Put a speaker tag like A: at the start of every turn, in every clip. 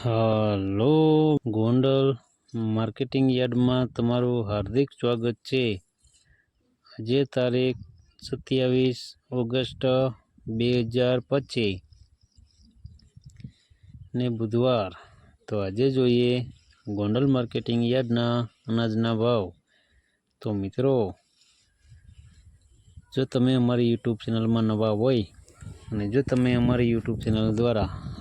A: હાલો, Gondal marketing યાર્ડમાં તમારું હાર્દિક સ્વાગત છે. આજે તારીખ સત્યાવીસ ઓગસ્ટ બે હજાર પચીસ ને બુધવાર. તો આજે જોઈએ ગોંડલ માર્કેટિંગ યાર્ડના અનાજના ભાવ. તો મિત્રો, જો તમે અમારી યુટ્યુબ ચેનલમાં નવા હોય અને જો તમે અમારી યુટ્યુબ ચેનલ દ્વારા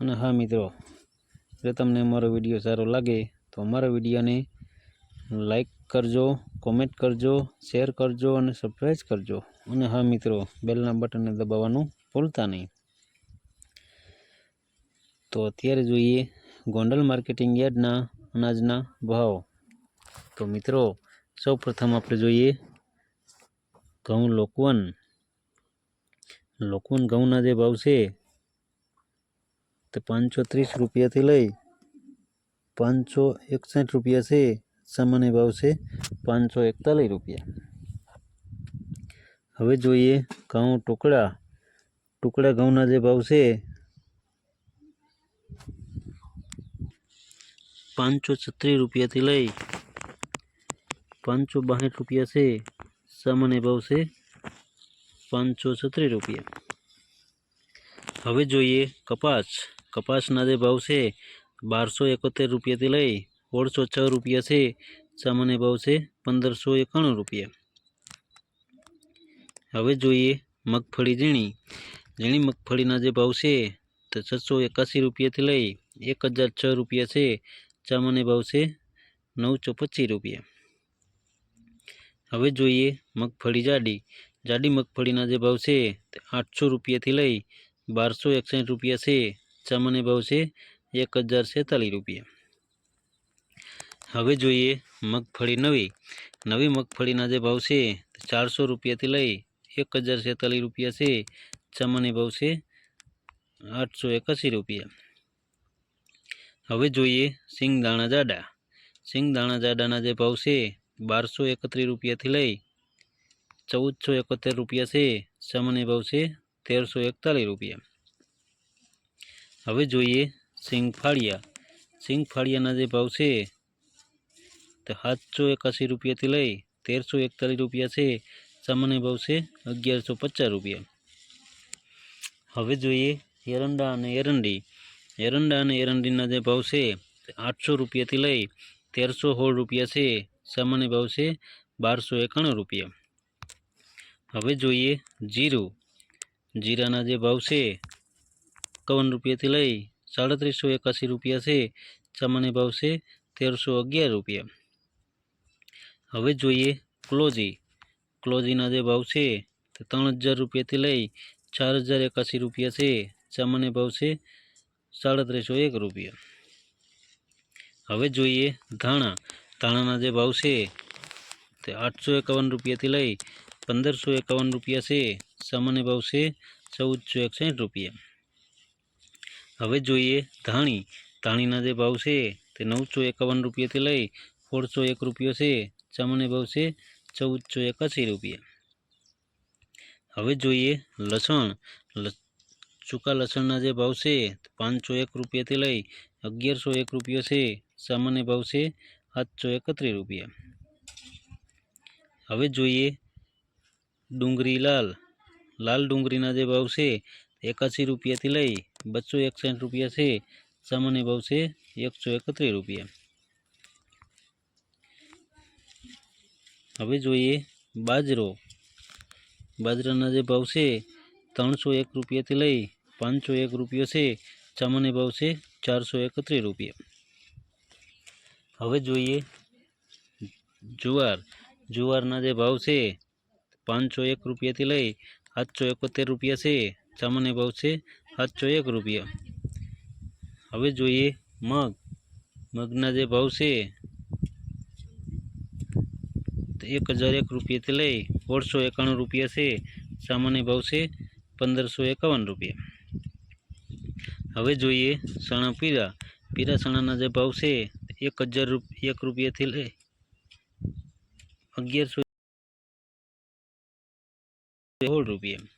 A: અને હા મિત્રો, જો તમને અમારો વીડિયો સારો લાગે, તો અમારા વિડીયોને લાઈક કરજો કોમેન્ટ કરજો શેર કરજો અને સબસ્ક્રાઈબ કરજો. અને હા મિત્રો, બેલના બટનને દબાવવાનું ભૂલતા નહીં. તો અત્યારે જોઈએ ગોંડલ માર્કેટિંગ યાર્ડના અનાજના ભાવ. તો મિત્રો સૌ પ્રથમ આપણે જોઈએ ઘઉં લોકવન. લોકવન ઘઉંના જે ભાવ છે તે પાંચસો ત્રીસ રૂપિયાથી લઈ પાંચસો એકસઠ રૂપિયા છે. સામાન્ય ભાવ છે પાંચસો એકતાલીસ રૂપિયા. હવે જોઈએ ઘઉં ટુકડા. ટુકડા ઘઉંના જે ભાવ છે પાંચસો છત્રીસ રૂપિયાથી લઈ પાંચસો બાસઠ રૂપિયા છે. સામાન્ય ભાવ છે પાંચસો છત્રીસ રૂપિયા. હવે જોઈએ કપાસ. કપાસના જે ભાવ છે બારસો એકોતેર રૂપિયાથી લઈ સોળસો છ રૂપિયા છે સામાન્ય ભાવ છે પંદરસો એકાણું રૂપિયા હવે જોઈએ મગફળી ઝીણી ઝીણી મગફળીના જે ભાવ છે તો છસો એકાસી રૂપિયાથી લઈ એક હજાર છ રૂપિયા છે સામાન્ય ભાવ છે નવસો પચીસ રૂપિયા હવે જોઈએ મગફળી જાડી જાડી મગફળીના જે ભાવ છે તે આઠસો રૂપિયાથી લઈ બારસો એકસઠ રૂપિયા છે સામાન્ય ભાવ છે એક હજાર છેતાલીસ રૂપિયા હવે જોઈએ મગફળી નવી નવી મગફળીના જે ભાવ છે તે ચારસો રૂપિયાથી લઈ એક હજાર છેતાલીસ રૂપિયા છે સામાન્ય ભાવ છે આઠસો એકાસી રૂપિયા હવે જોઈએ સિંગ દાણા જાડા સિંગ દાણા જાડાના જે ભાવ છે બારસો એકત્રીસ રૂપિયાથી લઈ ચૌદસો એકોતેર રૂપિયા છે સામાન્ય ભાવ છે તેરસો એકતાલીસ રૂપિયા હવે જોઈએ સિંગ ફાળિયા સિંગ ફાળિયાના જે ભાવ છે, તો સાતસો એકાસી રૂપિયાથી લઈ તેરસો એકતાલીસ રૂપિયા છે. સામાન્ય ભાવ છે અગિયારસો પચાસ રૂપિયા. હવે જોઈએ એરંડા અને એરંડી. એરંડા અને એરંડીના જે ભાવ છે આઠસો રૂપિયાથી લઈ તેરસો સોળ રૂપિયા છે. સામાન્ય ભાવ છે બારસો એકાણું રૂપિયા. હવે જોઈએ જીરું. જીરાના જે ભાવ છે એકાવન રૂપિયાથી લઈ સાડત્રીસો એકાસી રૂપિયા છે સામાન્ય ભાવ છે તેરસો અગિયાર રૂપિયા હવે જોઈએ ક્લોજી ક્લોજીના જે ભાવ છે તે ત્રણ હજાર રૂપિયાથી લઈ ચાર હજાર એકાસી રૂપિયા છે સામાન્ય ભાવ છે સાડત્રીસો એક રૂપિયા હવે જોઈએ ધાણા ધાણાના જે ભાવ છે તે આઠસો એકાવન રૂપિયાથી લઈ પંદરસો એકાવન રૂપિયા છે સામાન્ય ભાવ છે ચૌદસો એકસઠ રૂપિયા હવે જોઈએ ધાણી. ધાણીના જે ભાવ છે તે નવસો એકાવન રૂપિયાથી લઈ સોળસો એક રૂપિયો છે. ચમને ભાવ છે ચૌદસો એકાસી રૂપિયા. હવે જોઈએ લસણ. સૂકા લસણના જે ભાવ છે પાંચસો એક રૂપિયાથી લઈ અગિયારસો એક રૂપિયો છે. સામાન્ય ભાવ છે સાતસો એકત્રીસ રૂપિયા. હવે જોઈએ ડુંગળી લાલ. લાલ ડુંગળીના જે ભાવ છે એકાસી રૂપિયાથી લઈ બસો એકસઠ રૂપિયા છે સામાન્ય ભાવ છે એકસો એકત્રીસ રૂપિયા હવે જોઈએ બાજરો બાજરાના જે ભાવ છે ત્રણસો એક રૂપિયાથી લઈ પાંચસો એક રૂપિયો છે સામાન્ય ભાવ છે ચારસો એકત્રીસ રૂપિયા હવે જોઈએ જુવાર જુવારના જે ભાવ છે પાંચસો એક રૂપિયાથી લઈ સાતસો એકોતેર રૂપિયા છે સામાન્ય ભાવ છે સાતસો એક રૂપિયા. હવે જોઈએ મગ. મગના જે ભાવ છે, તો એક હજાર એક રૂપિયાથી લઈ સોળસો એકાણું રૂપિયા છે. સામાન્ય ભાવ છે પંદરસો એકાવન રૂપિયા. હવે જોઈએ ચણા પીરા પીરા ચણાના જે ભાવ છે, એક હજાર એક રૂપિયાથી લઈ અગિયારસો સોળ રૂપિયા.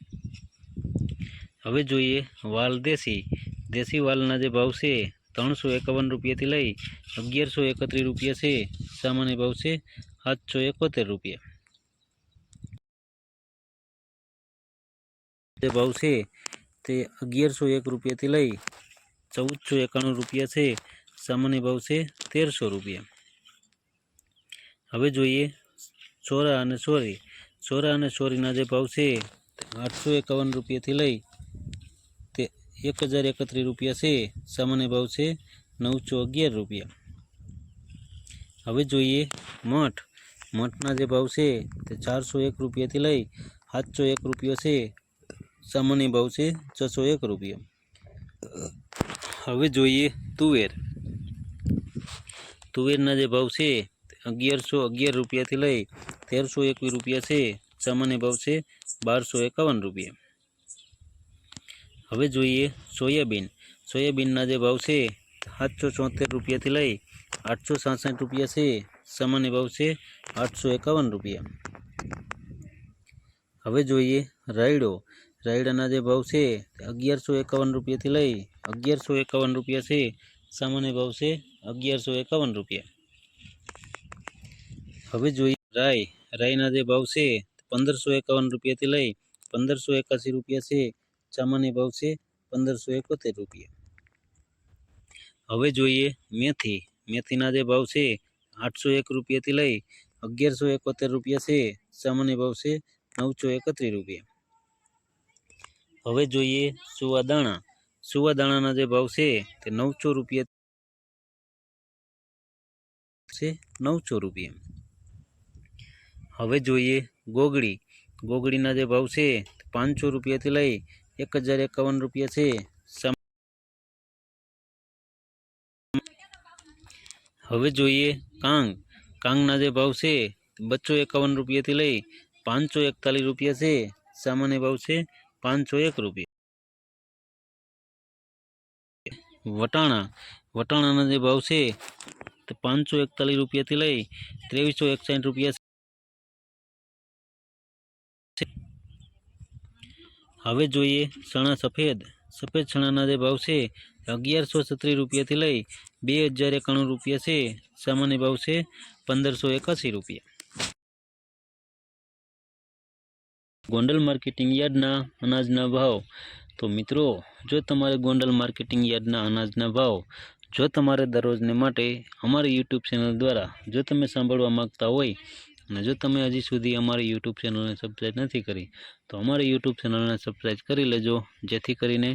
A: હવે જોઈએ વાલ દેશી. દેશી વાલના જે ભાવ છે, ત્રણસો એકાવન રૂપિયાથી લઈ અગિયારસો એકત્રીસ રૂપિયા છે. સામાન્ય ભાવ છે, સાતસો એકોતેર રૂપિયા. જે ભાવ છે, તે અગિયારસો એક રૂપિયાથી લઈ ચૌદસો એકાણું રૂપિયા છે. સામાન્ય ભાવ છે, તેરસો રૂપિયા. હવે જોઈએ સોરા અને સોરી. સોરા અને સોરીના જે ભાવ છે, આઠસો એકાવન રૂપિયાથી લઈ એક હજાર એકત્રીસ રૂપિયા છે, સામાન્ય ભાવ છે નવસો અગિયાર રૂપિયા. હવે જોઈએ મઠ. મઠના જે ભાવ છે તે ચારસો એક રૂપિયાથી લઈ સાતસો એક રૂપિયો છે, સામાન્ય ભાવ છે છસો એક રૂપિયા. હવે જોઈએ તુવેર. તુવેરના જે ભાવ છે અગિયારસો અગિયાર રૂપિયાથી લઈ તેરસો એકવીસ રૂપિયા છે, સામાન્ય ભાવ છે બારસો એકાવન રૂપિયા. હવે જોઈએ સોયાબીન. સોયાબીનના જે ભાવ છે, સાતસો ચોતેર રૂપિયાથી લઈ આઠસો સાસઠ રૂપિયા છે. સામાન્ય ભાવ છે આઠસો એકાવન રૂપિયા. હવે જોઈએ રાયડો. રાયડાના જે ભાવ છે તે અગિયારસો એકાવન રૂપિયાથી લઈ અગિયારસો એકાવન રૂપિયા છે. સામાન્ય ભાવ છે અગિયારસો એકાવન રૂપિયા. હવે જોઈએ રાઈ. રાઈના જે ભાવ છે, પંદરસો એકાવન રૂપિયાથી લઈ પંદરસો એકાસી રૂપિયા છે. સામાન્ય ભાવ છે પંદરસો એકોતેર રૂપિયા. હવે જોઈએ મેથી. મેથીના જે ભાવ છે આઠસો એક રૂપિયાથી લઈ અગિયારસો એકોતેર રૂપિયા છે. સામાન્ય ભાવ છે નવસો એકત્રીસ રૂપિયા. હવે જોઈએ સુવા સુવાદાણાના દાણાના જે ભાવ છે તે નવસો રૂપિયા છે નવસો રૂપિયા. હવે જોઈએ ગોગડી. ગોગડીના જે ભાવ છે પાંચસો રૂપિયાથી લઈ એક હજાર એકાવન રૂપિયા છે. હવે જોઈએ કાંગ. કાંગના જે ભાવ છે, બસો એકાવન રૂપિયાથી લઈ પાંચસો એકતાલીસ રૂપિયા છે. સામાન્ય ભાવ છે પાંચસો એક રૂપિયા. વટાણા. વટાણાના જે ભાવ છે, તે પાંચસો એકતાલીસ રૂપિયાથી લઈ ત્રેવીસો એકસાઠ રૂપિયા હવે જોઈએ ચણા સફેદ. સફેદ ચણાના જે ભાવ છે અગિયારસો છત્રીસ રૂપિયાથી લઈ બે હજાર એકાણું રૂપિયા છે. સામાન્ય ભાવ છે પંદરસો એકાસી રૂપિયા. ગોંડલ માર્કેટિંગ યાર્ડના અનાજના ભાવ. તો મિત્રો, જો તમારે ગોંડલ માર્કેટિંગ યાર્ડના અનાજના ભાવ, જો તમારે દરરોજને માટે અમારી યુટ્યુબ ચેનલ દ્વારા જો તમે સાંભળવા માગતા હોય અને જો તમે હજી સુધી અમારી યુટ્યુબ ચેનલને સબસ્ક્રાઈબ નથી કરી, તો અમારી યુટ્યુબ ચેનલને સબસ્ક્રાઈબ કરી લેજો, જેથી કરીને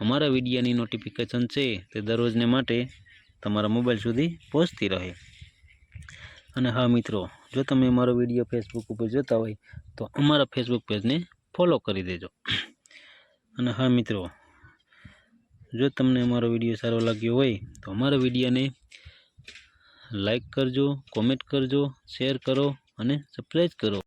A: અમારા વિડીયાની નોટિફિકેશન છે તે દરરોજને માટે તમારા મોબાઈલ સુધી પહોંચતી રહે. અને હા મિત્રો, જો તમે અમારો વીડિયો ફેસબુક ઉપર જોતા હોય, તો અમારા ફેસબુક પેજને ફોલો કરી દેજો. અને હા મિત્રો, જો તમને અમારો વીડિયો સારો લાગ્યો હોય, તો અમારા વિડીયોને લાઈક કરજો કોમેન્ટ કરજો શેર કરો અને સબસ્ક્રાઈબ કરો.